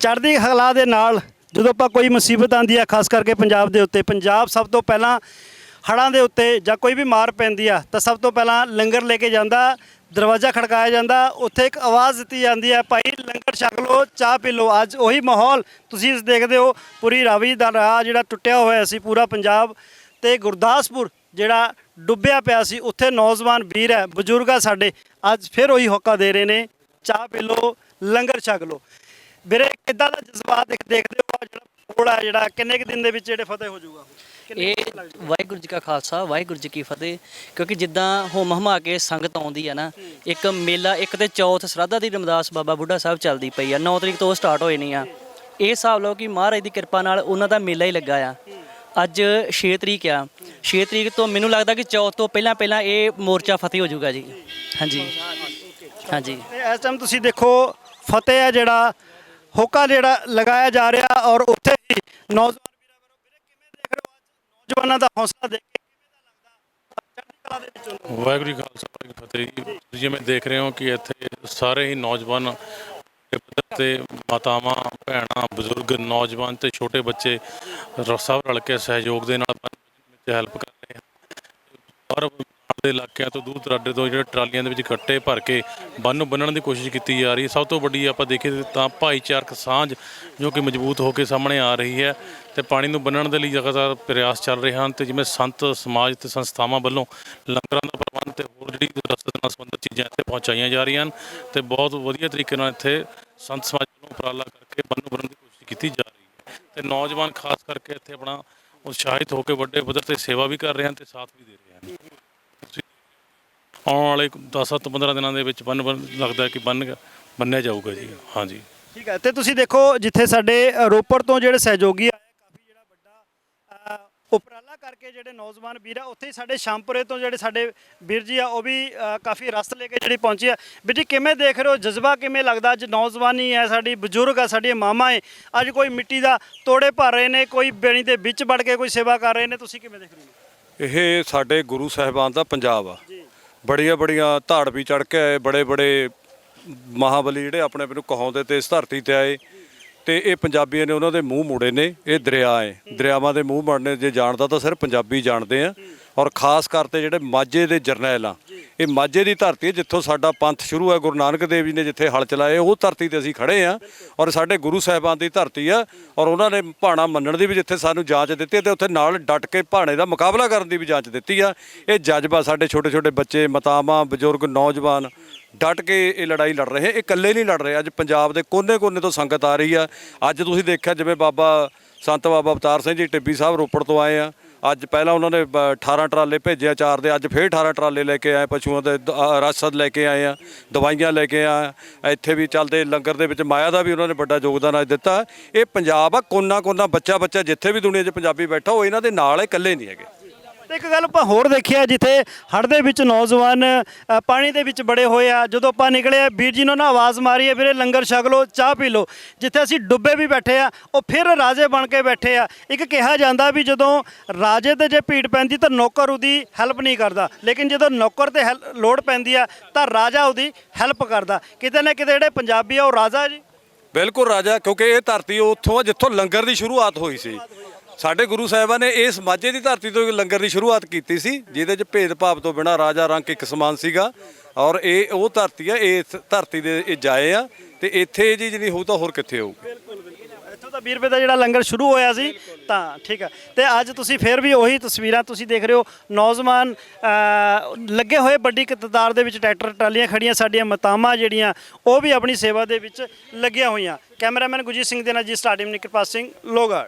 ਚੜ੍ਹਦੀ ਕਲਾ ਦੇ ਨਾਲ ਜਦੋਂ ਆਪਾਂ ਕੋਈ ਮੁਸੀਬਤ ਆਂਦੀ ਆ, ਖਾਸ ਕਰਕੇ ਪੰਜਾਬ ਦੇ ਉੱਤੇ, ਪੰਜਾਬ ਸਭ ਤੋਂ ਪਹਿਲਾਂ ਹੜ੍ਹਾਂ ਦੇ ਉੱਤੇ ਜਾਂ ਕੋਈ ਵੀ ਮਾਰ ਪੈਂਦੀ ਆ, ਤਾਂ ਸਭ ਤੋਂ ਪਹਿਲਾਂ ਲੰਗਰ ਲੈ ਕੇ ਜਾਂਦਾ, ਦਰਵਾਜ਼ਾ ਖੜਕਾਇਆ ਜਾਂਦਾ, ਉੱਥੇ ਇੱਕ ਆਵਾਜ਼ ਦਿੱਤੀ ਜਾਂਦੀ ਹੈ ਭਾਈ ਲੰਗਰ ਛਕ ਲਓ, ਚਾਹ ਪੀ ਲਓ। ਅੱਜ ਉਹੀ ਮਾਹੌਲ ਤੁਸੀਂ ਇਸ ਦੇਖਦੇ ਹੋ, ਪੂਰੀ ਰਾਵੀ ਦਾ ਰਾਹ ਜਿਹੜਾ ਟੁੱਟਿਆ ਹੋਇਆ ਸੀ ਪੂਰਾ ਪੰਜਾਬ ਤੇ ਗੁਰਦਾਸਪੁਰ ਜਿਹੜਾ ਡੁੱਬਿਆ ਪਿਆ ਸੀ, ਉੱਥੇ ਨੌਜਵਾਨ ਵੀਰ ਹੈ, ਬਜ਼ੁਰਗ ਆ ਸਾਡੇ, ਅੱਜ ਫਿਰ ਉਹੀ ਹੋਕਾ ਦੇ ਰਹੇ ਨੇ, ਚਾਹ ਪੀ ਲਓ, ਲੰਗਰ ਛਕ ਲਓ। ਵੀਰੇ ਕਿੱਦਾਂ ਦਾ ਜਜ਼ਬਾਤ ਦੇਖ ਦੇਖਦੇ ਹੋ ਜਿਹੜਾ ਕੋਲ ਹੈ ਜਿਹੜਾ ਕਿੰਨੇ ਕੁ ਦਿਨ ਦੇ ਵਿੱਚ ਜਿਹੜੇ ਫਤਿਹ ਹੋ ਜਾਊਗਾ? ਇਹ? ਵਾਹਿਗੁਰੂ ਜੀ ਕਾ ਖਾਲਸਾ ਵਾਹਿਗੁਰੂ ਜੀ ਕੀ ਫਤਿਹ। ਕਿਉਂਕਿ ਜਿੱਦਾਂ ਹੁਮ ਹਮਾ ਕੇ ਸੰਗਤ ਆਉਂਦੀ ਆ ਨਾ ਇੱਕ ਮੇਲਾ ਇੱਕ ਤੇ ਚੌਥ ਸ਼ਰਾਧਾ ਦੀ ਰਮਦਾਸ ਬਾਬਾ ਬੁੱਢਾ ਸਾਹਿਬ ਚੱਲਦੀ ਪਈ ਆ। 9 ਤਰੀਕ ਤੋਂ ਸਟਾਰਟ ਹੋਏ ਨਹੀਂ ਆ। ਇਹ ਹਿਸਾਬ ਲਓ ਕਿ ਮਹਾਰਾਜ ਦੀ ਕਿਰਪਾ ਨਾਲ ਉਹਨਾਂ ਦਾ ਮੇਲਾ ਹੀ ਲੱਗਾ ਆ। ਅੱਜ 6 ਤਰੀਕ ਆ। 6 ਤਰੀਕ ਤੋਂ ਮੈਨੂੰ ਲੱਗਦਾ ਕਿ ਚੌਥ ਤੋਂ ਪਹਿਲਾਂ ਪਹਿਲਾਂ ਇਹ ਮੋਰਚਾ ਫਤਿਹ ਹੋ ਜਾਊਗਾ ਜੀ। ਹਾਂਜੀ। ਹਾਂਜੀ। ਇਸ ਟਾਈਮ ਤੁਸੀਂ ਦੇਖੋ ਫਤਿਹ ਹੈ ਜਿਹੜਾ ਹੋਕਾ ਜਿਹੜਾ ਲਗਾਇਆ ਜਾ ਰਿਹਾ ਔਰ ਉੱਥੇ ਹੀ ਨੌਜਵਾਨ ਵੀਰਾਂ ਵੱਲੋਂ ਵੀਰੇ ਕਿਵੇਂ ਦੇਖ ਰਹੇ ਹੋ ਅੱਜ ਨੌਜਵਾਨਾਂ ਦਾ ਹੌਸਲਾ ਦੇਖ ਕੇ ਕਿਵੇਂ ਦਾ ਲੱਗਦਾ? ਚੜ੍ਹਦੀ ਕਲਾ ਦੇ ਵਿੱਚ ਵਾਹਿਗੁਰੂ ਜੀ ਕਾ ਖਾਲਸਾ, ਵਾਹਿਗੁਰੂ ਜੀ ਕੀ ਫਤਿਹ ਜੀ। ਜਿਵੇਂ ਦੇਖ ਰਹੇ ਹੋ ਕਿ ਇੱਥੇ ਸਾਰੇ ਹੀ ਨੌਜਵਾਨ ਤੇ ਮਾਤਾਵਾਂ, ਭੈਣਾਂ, ਬਜ਼ੁਰਗ, ਨੌਜਵਾਨ ਤੇ ਛੋਟੇ ਬੱਚੇ ਸਭ ਰਲ ਕੇ ਸਹਿਯੋਗ ਦੇ ਨਾਲ ਹੈਲਪ ਕਰ ਰਹੇ ਹਨ। ਔਰ ਦੇ ਇਲਾਕਿਆਂ ਤੋਂ ਦੂਰ ਦਰਾਡੇ ਤੋਂ ਜਿਹੜੇ ਟਰਾਲੀਆਂ ਦੇ ਵਿੱਚ ਗੱਟੇ ਭਰ ਕੇ ਬੰਨ ਨੂੰ ਬੰਨਣ ਦੀ ਕੋਸ਼ਿਸ਼ ਕੀਤੀ ਜਾ ਰਹੀ ਹੈ। ਸਭ ਤੋਂ ਵੱਡੀ ਆਪਾਂ ਦੇਖੀਏ ਤਾਂ ਭਾਈਚਾਰਕ ਸਾਂਝ ਜੋ ਕਿ ਮਜ਼ਬੂਤ ਹੋ ਕੇ ਸਾਹਮਣੇ ਆ ਰਹੀ ਹੈ ਤੇ ਪਾਣੀ ਨੂੰ ਬੰਨਣ ਦੇ ਲਈ ਲਗਾਤਾਰ ਪ੍ਰਯਾਸ ਚੱਲ ਰਹੇ ਹਨ ਤੇ ਜਿਵੇਂ ਸੰਤ ਸਮਾਜ ਤੇ ਸੰਸਥਾਵਾਂ ਵੱਲੋਂ ਲੰਗਰਾਂ ਦਾ ਪ੍ਰਬੰਧ ਤੇ ਹੋਰ ਜਿਹੜੀ ਰਸਦ ਨਾਲ ਸੰਬੰਧਿਤ ਚੀਜ਼ਾਂ ਇੱਥੇ ਪਹੁੰਚਾਈਆਂ ਜਾ ਰਹੀਆਂ ਹਨ ਤੇ ਬਹੁਤ ਵਧੀਆ ਤਰੀਕੇ ਨਾਲ ਇੱਥੇ ਸੰਤ ਸਮਾਜ ਵੱਲੋਂ ਉਪਰਾਲਾ ਕਰਕੇ ਬੰਨ ਨੂੰ ਬੰਨਣ ਦੀ ਕੋਸ਼ਿਸ਼ ਕੀਤੀ ਜਾ ਰਹੀ ਹੈ। ਤੇ ਨੌਜਵਾਨ ਖਾਸ ਕਰਕੇ ਇੱਥੇ ਆਪਣਾ ਉਤਸ਼ਾਹਿਤ ਹੋ ਕੇ ਵੱਡੇ ਪੱਧਰ ਤੇ ਸੇਵਾ ਵੀ ਕਰ ਰਹੇ ਹਨ ਤੇ ਸਾਥ ਵੀ ਦੇ ਰਹੇ ਹਨ। ਆਉਣ ਵਾਲੇ 10-15 ਦਿਨਾਂ ਦੇ ਵਿੱਚ ਬੰਨ ਬੰਨ ਲੱਗਦਾ ਹੈ ਕਿ ਬੰਨ ਬੰਨਿਆ ਜਾਊਗਾ ਜੀ ਹਾਂਜੀ। ਠੀਕ ਹੈ ਤੇ ਤੁਸੀਂ ਦੇਖੋ ਜਿੱਥੇ ਸਾਡੇ ਰੋਪੜ ਤੋਂ ਜਿਹੜੇ ਸਹਿਯੋਗੀ ਆਏ ਕਾਫੀ ਜਿਹੜਾ ਵੱਡਾ ਉਪਰਾਲਾ ਕਰਕੇ ਜਿਹੜੇ ਨੌਜਵਾਨ ਵੀਰ ਆ ਉੱਥੇ ਹੀ ਸਾਡੇ ਸ਼ਾਮਪੁਰੇ ਤੋਂ ਜਿਹੜੇ ਸਾਡੇ ਵੀਰ ਜੀ ਆ ਉਹ ਵੀ ਕਾਫੀ ਰਸਤ ਲੈ ਕੇ ਜਿਹੜੀ ਪਹੁੰਚੀ ਆ। ਵੀਰ ਜੀ ਕਿਵੇਂ ਦੇਖ ਰਹੇ ਹੋ? ਜਜ਼ਬਾ ਕਿਵੇਂ ਲੱਗਦਾ? ਅੱਜ ਨੌਜਵਾਨੀ ਹੈ ਸਾਡੀ ਬਜ਼ੁਰਗ ਆ ਸਾਡੀਆਂ ਮਾਮਾ ਹੈ ਅੱਜ ਕੋਈ ਮਿੱਟੀ ਦਾ ਤੋੜੇ ਭਰ ਰਹੇ ਨੇ ਕੋਈ ਬੇਣੀ ਦੇ ਵਿੱਚ ਵੜ ਕੇ ਕੋਈ ਸੇਵਾ ਕਰ ਰਹੇ ਨੇ ਤੁਸੀਂ ਕਿਵੇਂ ਦੇਖ ਰਹੇ ਹੋ? ਇਹ ਸਾਡੇ ਗੁਰੂ ਸਾਹਿਬਾਨ ਦਾ ਪੰਜਾਬ ਆ। ਬੜੀਆਂ ਬੜੀਆਂ ਧਾੜ ਵੀ ਚੜ ਕੇ ਆਏ, ਬੜੇ ਬੜੇ ਮਹਾਬਲੀ ਜਿਹੜੇ ਆਪਣੇ ਆਪ ਨੂੰ ਕਹਾਉਂਦੇ ਤੇ ਇਸ ਧਰਤੀ ਤੇ ਆਏ। ਤੇ ਇਹ ਪੰਜਾਬੀਆਂ ਨੇ ਉਹਨਾਂ ਦੇ ਮੂੰਹ ਮੋੜੇ ਨੇ, ਇਹ ਦਰਿਆ ਹੈ ਦਰਿਆਵਾਂ ਦੇ ਮੂੰਹ ਮੋੜਨੇ ਜੇ ਜਾਣਦਾ ਤਾਂ ਸਿਰਫ ਪੰਜਾਬੀ ਜਾਣਦੇ ਆ। ਔਰ ਖਾਸ ਕਰਕੇ ਜਿਹੜੇ ਮਾਝੇ ਦੇ ਜਰਨੈਲ ਆ ਇਹ ਮਾਝੇ ਦੀ ਧਰਤੀ ਹੈ, ਜਿੱਥੋਂ ਸਾਡਾ ਪੰਥ ਸ਼ੁਰੂ ਹੈ, ਗੁਰੂ ਨਾਨਕ ਦੇਵ ਜੀ ਨੇ ਜਿੱਥੇ ਹਲ ਚਲਾਏ, ਉਹ ਧਰਤੀ ਤੇ ਅਸੀਂ ਖੜੇ ਆ ਔਰ ਸਾਡੇ ਗੁਰੂ ਸਾਹਿਬਾਨ ਦੀ ਧਰਤੀ ਆ ਔਰ ਉਹਨਾਂ ਨੇ ਭਾਣਾ ਮੰਨਣ ਦੀ ਵੀ ਜਿੱਥੇ ਸਾਨੂੰ ਜਾਂਚ ਦਿੱਤੀ ਹੈ ਤੇ ਉੱਥੇ ਨਾਲ ਡਟ ਕੇ ਭਾਣੇ ਦਾ ਮੁਕਾਬਲਾ ਕਰਨ ਦੀ ਵੀ ਜਾਂਚ ਦਿੱਤੀ ਆ। ਇਹ ਜਜ਼ਬਾ ਸਾਡੇ ਛੋਟੇ ਛੋਟੇ ਬੱਚੇ, ਮਾਤਾਵਾਂ, ਬਜ਼ੁਰਗ, ਨੌਜਵਾਨ ਡਟ ਕੇ ਇਹ ਲੜਾਈ ਲੜ ਰਹੇ, ਇਹ ਇਕੱਲੇ ਨਹੀਂ ਲੜ ਰਹੇ। ਅੱਜ ਪੰਜਾਬ ਦੇ ਕੋਨੇ-ਕੋਨੇ ਤੋਂ ਸੰਗਤ ਆ ਰਹੀ ਆ। ਅੱਜ ਤੁਸੀਂ ਦੇਖਿਆ ਜਿਵੇਂ ਬਾਬਾ ਸੰਤ ਬਾਬਾ ਅਵਤਾਰ ਸਿੰਘ ਜੀ, ਟਿੱਬੀ ਸਾਹਿਬ ਰੋਪੜ ਤੋਂ ਆਏ ਆ। ਅੱਜ ਪਹਿਲਾਂ ਉਹਨਾਂ ਨੇ ਬ- 18 ਟਰਾਲੇ ਭੇਜਿਆ ਚਾਰ ਦੇ, ਅੱਜ ਫੇਰ 18 ਟਰਾਲੇ ਲੈ ਕੇ ਆਏ ਪਸ਼ੂਆਂ ਦੇ ਰਸਦ ਲੈ ਕੇ ਆਏ ਆ, ਦਵਾਈਆਂ ਲੈ ਕੇ ਆਏ ਇੱਥੇ ਵੀ ਚੱਲਦੇ ਲੰਗਰ ਦੇ ਵਿੱਚ ਮਾਇਆ ਦਾ ਵੀ ਉਹਨਾਂ ਨੇ ਵੱਡਾ ਯੋਗਦਾਨ ਅੱਜ ਦਿੱਤਾ। ਇਹ ਪੰਜਾਬ ਆ ਕੋਨਾ ਕੋਨਾ ਬੱਚਾ ਬੱਚਾ ਜਿੱਥੇ ਵੀ ਦੁਨੀਆ 'ਚ ਪੰਜਾਬੀ ਬੈਠਾ, ਉਹ ਇਹਨਾਂ ਦੇ ਨਾਲ ਹੈ ਇਕੱਲੇ ਨਹੀਂ ਹੈਗੇ। ਤੇ ਇੱਕ ਗੱਲ ਆਪਾਂ ਹੋਰ ਦੇਖਿਆ ਜਿੱਥੇ ਹੜ੍ਹ ਦੇ ਵਿੱਚ ਨੌਜਵਾਨ ਅ, ਪਾਣੀ ਦੇ ਵਿੱਚ ਬੜੇ ਹੋਏ ਆ। ਜਦੋਂ ਆਪਾਂ ਨਿਕਲੇ ਆ, ਵੀਰ ਜੀ ਨੂੰ ਨਾ ਆਵਾਜ਼ ਮਾਰੀ ਹੈ ਵੀਰੇ ਲੰਗਰ ਛਕ ਲਓ ਚਾਹ ਪੀ ਲਓ। ਜਿੱਥੇ ਅਸੀਂ ਡੁੱਬੇ ਵੀ ਬੈਠੇ ਆ ਉਹ ਫਿਰ ਰਾਜੇ ਬਣ ਕੇ ਬੈਠੇ ਆ। ਇੱਕ ਕਿਹਾ ਜਾਂਦਾ ਵੀ ਜਦੋਂ ਰਾਜੇ ਤੇ ਜੇ ਭੀੜ ਪੈਂਦੀ ਤਾਂ ਨੌਕਰ ਉਹਦੀ ਹੈਲਪ ਨਹੀਂ ਕਰਦਾ। ਲੇਕਿਨ ਜਦੋਂ ਨੌਕਰ ਤੇ ਹੈਲ- ਲੋੜ ਪੈਂਦੀ ਆ ਤਾਂ ਰਾਜਾ ਉਹਦੀ ਹੈਲਪ ਕਰਦਾ। ਕਿਤੇ ਨਾ ਕਿਤੇ ਜਿਹੜੇ ਪੰਜਾਬੀ ਆ ਉਹ ਰਾਜਾ ਜੀ। ਬਿਲਕੁਲ ਰਾਜਾ ਕਿਉਂਕਿ ਇਹ ਧਰਤੀ ਉੱਥੋਂ ਆ ਜਿੱਥੋਂ ਲੰਗਰ ਦੀ ਸ਼ੁਰੂਆਤ ਹੋਈ ਸੀ। ਸਾਡੇ ਗੁਰੂ ਸਾਹਿਬਾਨ ਨੇ ਇਸ ਮਾਝੇ ਦੀ ਧਰਤੀ ਤੋਂ ਲੰਗਰ ਦੀ ਸ਼ੁਰੂਆਤ ਕੀਤੀ ਸੀ, ਜਿਹਦੇ 'ਚ ਭੇਦਭਾਵ ਤੋਂ ਬਿਨਾ ਰਾਜਾ ਰੰਗ ਇੱਕ ਸਮਾਨ ਸੀਗਾ। ਔਰ ਇਹ, ਉਹ ਧਰਤੀ ਆ ਇਸ ਧਰਤੀ ਦੇ ਇਹ ਜਾਏ ਆ, ਤੇ ਇੱਥੇ ਇਹ ਚੀਜ਼ ਨਹੀਂ ਹੋਊ ਤਾਂ ਹੋਰ ਕਿੱਥੇ ਹੋਊ ਇੱਥੋਂ ਤਾਂ 20 ਰੁਪਏ ਦਾ ਜਿਹੜਾ ਲੰਗਰ ਸ਼ੁਰੂ ਹੋਇਆ ਸੀ, ਤਾਂ ਠੀਕ ਹੈ ਤੇ ਅੱਜ ਤੁਸੀਂ ਫਿਰ ਵੀ ਉਹੀ ਤਸਵੀਰਾਂ ਤੁਸੀਂ ਦੇਖ ਰਹੇ ਹੋ। ਨੌਜਵਾਨ ਲੱਗੇ ਹੋਏ ਵੱਡੀ ਕਿਤਦਾਰ ਦੇ ਵਿੱਚ ਟਰੈਕਟਰ, ਟਰਾਲੀਆਂ ਖੜੀਆਂ, ਸਾਡੀਆਂ ਮਤਾਵਾਂ ਜਿਹੜੀਆਂ, ਉਹ ਵੀ ਆਪਣੀ ਸੇਵਾ ਦੇ ਵਿੱਚ ਲੱਗੀਆਂ ਹੋਈਆਂ। ਕੈਮਰਾਮੈਨ ਗੁਰਜੀਤ ਸਿੰਘ ਦੇ ਨਾਲ ਜੀ, ਸਟਾਰਟਿੰਗ ਨਿਕਰਪਾਲ ਸਿੰਘ ਲੋਗੜ